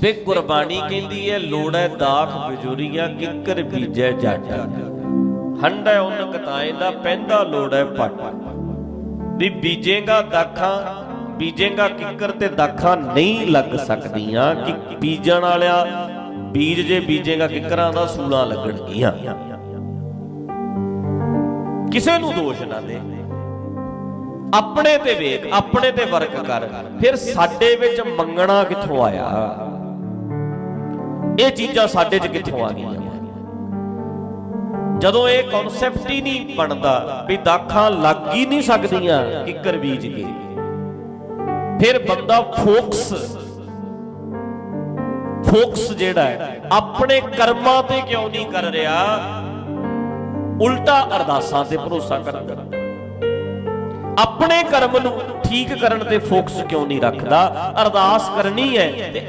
ਵੇ ਗੁਰਬਾਣੀ ਕਹਿੰਦੀ ਹੈ ਲੋੜੈ ਦਾਖ ਬਜੁਰੀਆ ਕਿੱਕਰ ਬੀਜੈ ਜੱਟ ਹੰਡੈ ਉਨ ਕਤਾਏ ਦਾ ਪੈਂਦਾ ਲੋੜੈ ਪੱਟ। ਵੀ ਬੀਜੇਗਾ ਦਾਖਾਂ, ਬੀਜੇਗਾ ਕਿੱਕਰ ਤੇ ਦਾਖਾਂ ਨਹੀਂ ਲੱਗ ਸਕਦੀਆਂ, ਕਿ ਬੀਜਣ ਵਾਲਿਆ ਬੀਜ ਜੇ ਬੀਜੇਗਾ ਕਿੱਕਰਾਂ ਦਾ ਸੂਲਾਂ ਲੱਗਣਗੀਆਂ। ਕਿਸੇ ਨੂੰ ਦੋਸ਼ ਨਾ ਦੇ। ਆਪਣੇ ਤੇ ਵੇਖ, ਆਪਣੇ ਤੇ ਵਰਕ ਕਰ, ਫਿਰ ਸਾਡੇ ਵਿੱਚ ਮੰਗਣਾ ਕਿੱਥੋਂ ਆਇਆ? ਇਹ ਚੀਜ਼ਾਂ ਸਾਡੇ 'ਚ ਕਿੱਥੋਂ ਆ ਗਈਆਂ? ਜਦੋਂ ਇਹ ਕਨਸੈਪਟ ਹੀ ਨਹੀਂ ਬਣਦਾ ਵੀ ਦਾਖਾਂ ਲੱਗ ਹੀ ਨਹੀਂ ਸਕਦੀਆਂ ਕਿੱਕਰ ਬੀਜ ਕੇ। ਫਿਰ ਬੰਦਾ ਫੋਕਸ ਫੋਕਸ ਜਿਹੜਾ ਹੈ, ਆਪਣੇ ਕਰਮਾਂ ਤੇ ਕਿਉਂ ਨਹੀਂ ਕਰ ਰਿਹਾ? ਉਲਟਾ ਅਰਦਾਸਾਂ ਤੇ ਭਰੋਸਾ ਕਰਦਾ ਆਪਣੇ ਕਰਮ ਨੂੰ ਠੀਕ ਕਰਨ ਤੇ ਫੋਕਸ ਕਿਉਂ ਨਹੀਂ ਰੱਖਦਾ? ਅਰਦਾਸ ਕਰਨੀ ਹੈ ਤੇ